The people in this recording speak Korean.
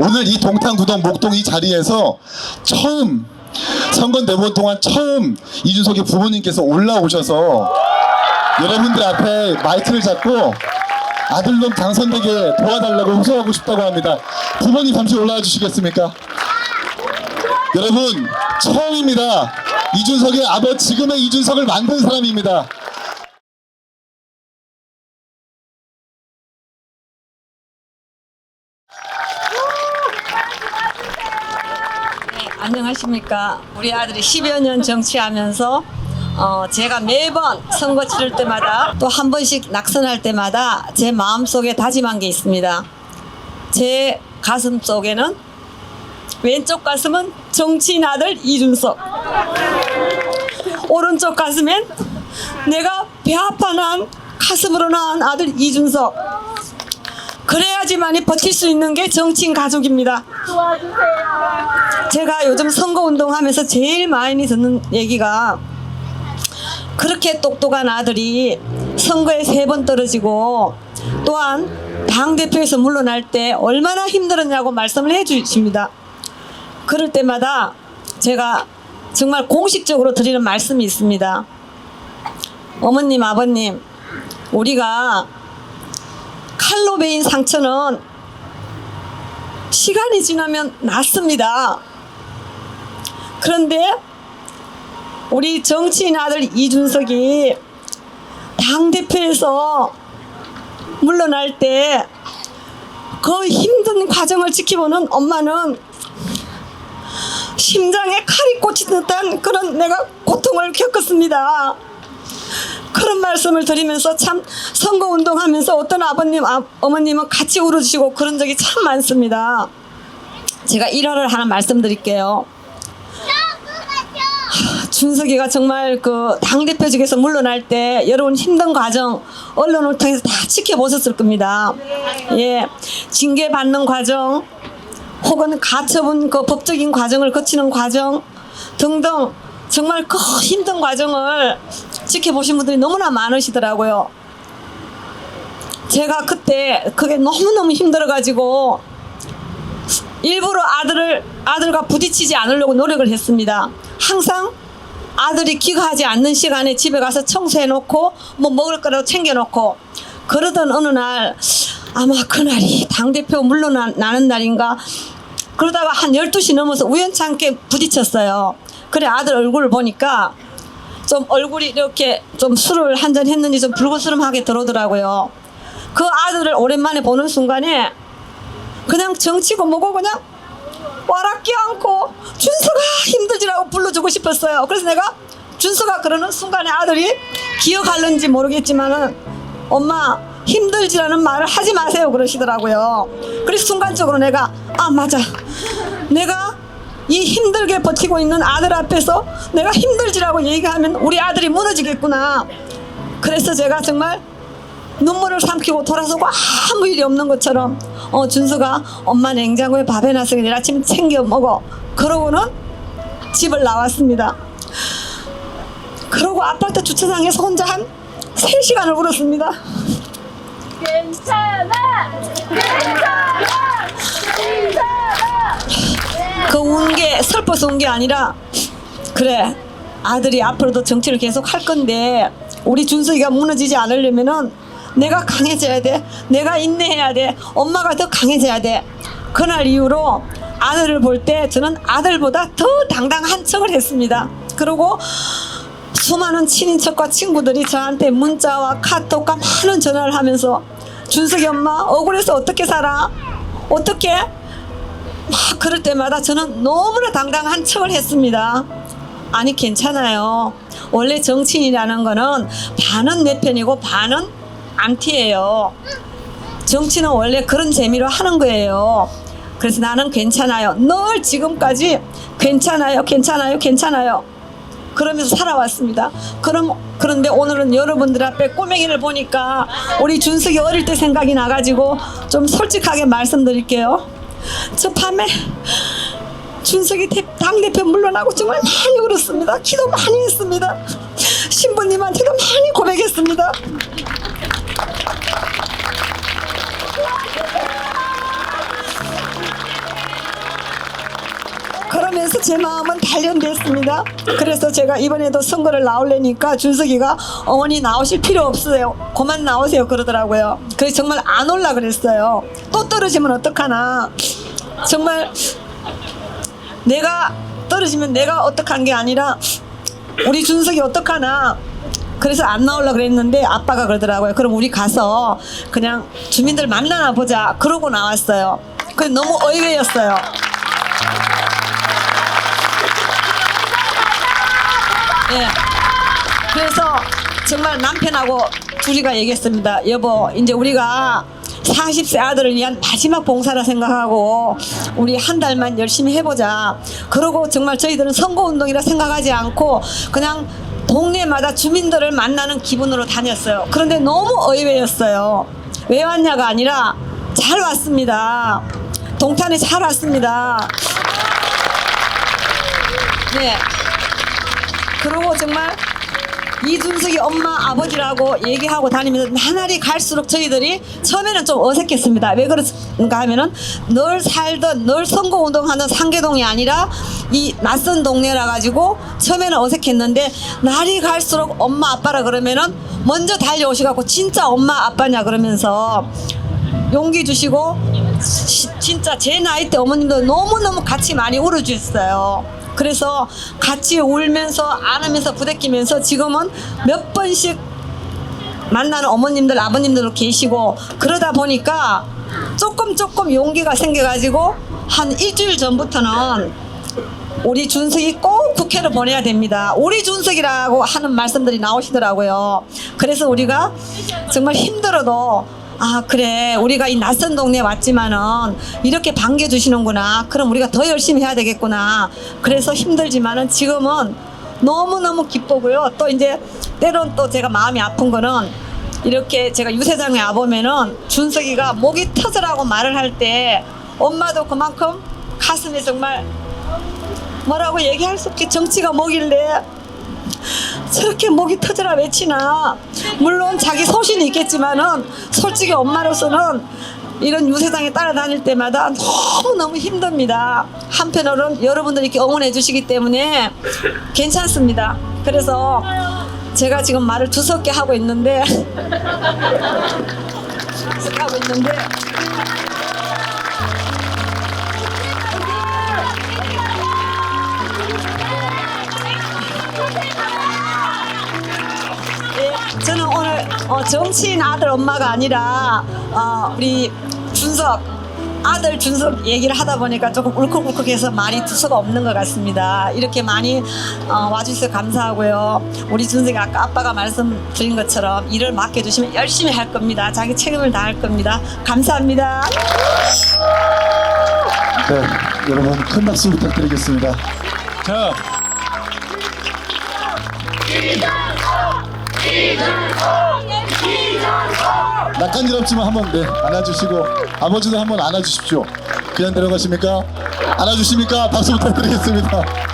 오늘 이 동탄구동 목동 이 자리에서 처음 선거 내본 동안 처음 이준석의 부모님께서 올라오셔서 여러분들 앞에 마이크를 잡고 아들놈 당선되게 도와달라고 호소하고 싶다고 합니다. 부모님 잠시 올라와 주시겠습니까? 여러분 처음입니다. 이준석의 아버지 지금의 이준석을 만든 사람입니다. 안녕하십니까. 우리 아들이 10여 년 정치하면서 어, 제가 매번 선거 치를 때마다 또 한 번씩 낙선할 때마다 제 마음속에 다짐한 게 있습니다. 제 가슴 속에는 왼쪽 가슴은 정치인 아들 이준석 오른쪽 가슴엔 내가 배 아파 난 가슴으로 낳은 아들 이준석 그래야지만이 버틸 수 있는 게 정치인 가족입니다. 제가 요즘 선거 운동하면서 제일 많이 듣는 얘기가 그렇게 똑똑한 아들이 선거에 세 번 떨어지고 또한 당 대표에서 물러날 때 얼마나 힘들었냐고 말씀을 해주십니다. 그럴 때마다 제가 정말 공식적으로 드리는 말씀이 있습니다. 어머님, 아버님, 우리가 칼로 베인 상처는 시간이 지나면 낫습니다. 그런데 우리 정치인 아들 이준석이 당대표에서 물러날 때 그 힘든 과정을 지켜보는 엄마는 심장에 칼이 꽂힌 듯한 그런 내가 고통을 겪었습니다. 말씀을 드리면서 참 선거 운동하면서 어떤 아버님, 아, 어머님은 같이 울어주시고 그런 적이 참 많습니다. 제가 일화를 하나 말씀드릴게요. 준석이가 정말 그 당대표직에서 물러날 때 여러분 힘든 과정 언론을 통해서 다 지켜보셨을 겁니다. 예. 징계 받는 과정 혹은 가처분 그 법적인 과정을 거치는 과정 등등 정말 그 힘든 과정을 지켜보신 분들이 너무나 많으시더라고요. 제가 그때 그게 너무너무 힘들어가지고 일부러 아들을 아들과 부딪히지 않으려고 노력을 했습니다. 항상 아들이 귀가하지 않는 시간에 집에 가서 청소해 놓고 뭐 먹을 거라도 챙겨 놓고 그러던 어느 날 아마 그날이 당대표 물러나는 날인가 그러다가 한 12시 넘어서 우연찮게 부딪혔어요. 그래 아들 얼굴을 보니까 좀 얼굴이 이렇게 좀 술을 한 잔 했는지 좀 불그스름하게 들어오더라고요. 그 아들을 오랜만에 보는 순간에 그냥 정치고 뭐고 그냥 와락기 않고 준서가 힘들지라고 불러주고 싶었어요. 그래서 내가 준서가 그러는 순간에 아들이 기억할는지 모르겠지만은 엄마 힘들지라는 말을 하지 마세요 그러시더라고요. 그래서 순간적으로 내가 아 맞아 내가 이 힘들게 버티고 있는 아들 앞에서 내가 힘들지라고 얘기하면 우리 아들이 무너지겠구나. 그래서 제가 정말 눈물을 삼키고 돌아서고 아무 일이 없는 것처럼 어 준수가 엄마 냉장고에 밥 해놨으니 내일 아침 챙겨 먹어 그러고는 집을 나왔습니다 그러고 아파트 주차장에서 혼자 한 3시간을 울었습니다 괜찮아! 괜찮아! 괜찮아! 슬퍼서 운게 아니라 그래 아들이 앞으로도 정치를 계속 할 건데 우리 준석이가 무너지지 않으려면은 내가 강해져야 돼. 내가 인내해야 돼. 엄마가 더 강해져야 돼. 그날 이후로 아들을 볼 때 저는 아들보다 더 당당한 척을 했습니다. 그리고 수많은 친인척과 친구들이 저한테 문자와 카톡과 많은 전화를 하면서 준석이 엄마 억울해서 어떻게 살아? 어떻게 막 그럴 때마다 저는 너무나 당당한 척을 했습니다. 아니 괜찮아요. 원래 정치인이라는 거는 반은 내 편이고 반은 안티예요. 정치는 원래 그런 재미로 하는 거예요. 그래서 나는 괜찮아요. 늘 지금까지 괜찮아요, 괜찮아요, 괜찮아요. 그러면서 살아왔습니다. 그럼 그런데 오늘은 여러분들 앞에 꼬맹이를 보니까 우리 준석이 어릴 때 생각이 나가지고 좀 솔직하게 말씀드릴게요. 저 밤에 준석이 대- 당대표 물러나고 정말 많이 울었습니다. 기도 많이 했습니다. 신부님한테도 많이 고백했습니다. 제 마음은 단련됐습니다. 그래서 제가 이번에도 선거를 나오려니까 준석이가 어머니 나오실 필요 없어요. 그만 나오세요 그러더라고요. 그래서 정말 안 올라 그랬어요. 또 떨어지면 어떡하나. 정말 내가 떨어지면 내가 어떡한 게 아니라 우리 준석이 어떡하나. 그래서 안 나오려 그랬는데 아빠가 그러더라고요. 그럼 우리 가서 그냥 주민들 만나나 보자. 그러고 나왔어요. 그 너무 의외였어요. 예. 그래서 정말 남편하고 둘이가 얘기했습니다. 여보, 이제 우리가 40세 아들을 위한 마지막 봉사라 생각하고 우리 한 달만 열심히 해보자. 그러고 정말 저희들은 선거운동이라 생각하지 않고 그냥 동네마다 주민들을 만나는 기분으로 다녔어요. 그런데 너무 의외였어요. 왜 왔냐가 아니라 잘 왔습니다. 동탄에 잘 왔습니다. 네. 그리고 정말 이준석이 엄마 아버지라고 얘기하고 다니면서 나날이 갈수록 저희들이 처음에는 좀 어색했습니다. 왜 그런가 하면은 늘 살던 늘 선거 운동하는 상계동이 아니라 이 낯선 동네라 가지고 처음에는 어색했는데 날이 갈수록 엄마 아빠라 그러면은 먼저 달려오셔 갖고 진짜 엄마 아빠냐 그러면서 용기 주시고 시- 진짜 제 나이 때 어머님도 너무너무 같이 많이 울어주셨어요. 그래서 같이 울면서 안으면서 부대끼면서 지금은 몇 번씩 만나는 어머님들 아버님들도 계시고 그러다 보니까 조금 조금 용기가 생겨가지고 한 일주일 전부터는 우리 준석이 꼭 국회를 보내야 됩니다. 우리 준석이라고 하는 말씀들이 나오시더라고요. 그래서 우리가 정말 힘들어도 아 그래 우리가 이 낯선 동네에 왔지만은 이렇게 반겨주시는구나. 그럼 우리가 더 열심히 해야 되겠구나. 그래서 힘들지만은 지금은 너무너무 기쁘고요. 또 이제 때론 또 제가 마음이 아픈 거는 이렇게 제가 유세장에 와보면은 준석이가 목이 터져라고 말을 할 때 엄마도 그만큼 가슴이 정말 뭐라고 얘기할 수 없게 정치가 뭐길래 저렇게 목이 터져라 외치나? 물론 자기 소신이 있겠지만은 솔직히 엄마로서는 이런 유세장에 따라다닐 때마다 너무너무 힘듭니다. 한편으로는 여러분들이 이렇게 응원해 주시기 때문에 괜찮습니다. 그래서 제가 지금 말을 두껍게 하고 있는데 하고 있는데 어, 정치인 아들 엄마가 아니라 어, 우리 준석 아들 준석 얘기를 하다 보니까 조금 울컥울컥해서 말이 두서가 없는 것 같습니다. 이렇게 많이 어, 와주셔서 감사하고요. 우리 준석이 아까 아빠가 말씀드린 것처럼 일을 맡겨주시면 열심히 할 겁니다. 자기 책임을 다할 겁니다. 감사합니다. 네, 여러분 큰 박수 부탁드리겠습니다. 자, 낯간지럽지만 한번 네 안아주시고 아버지도 한번 안아주십시오. 그냥 내려가십니까? 안아주십니까? 박수 부탁드리겠습니다.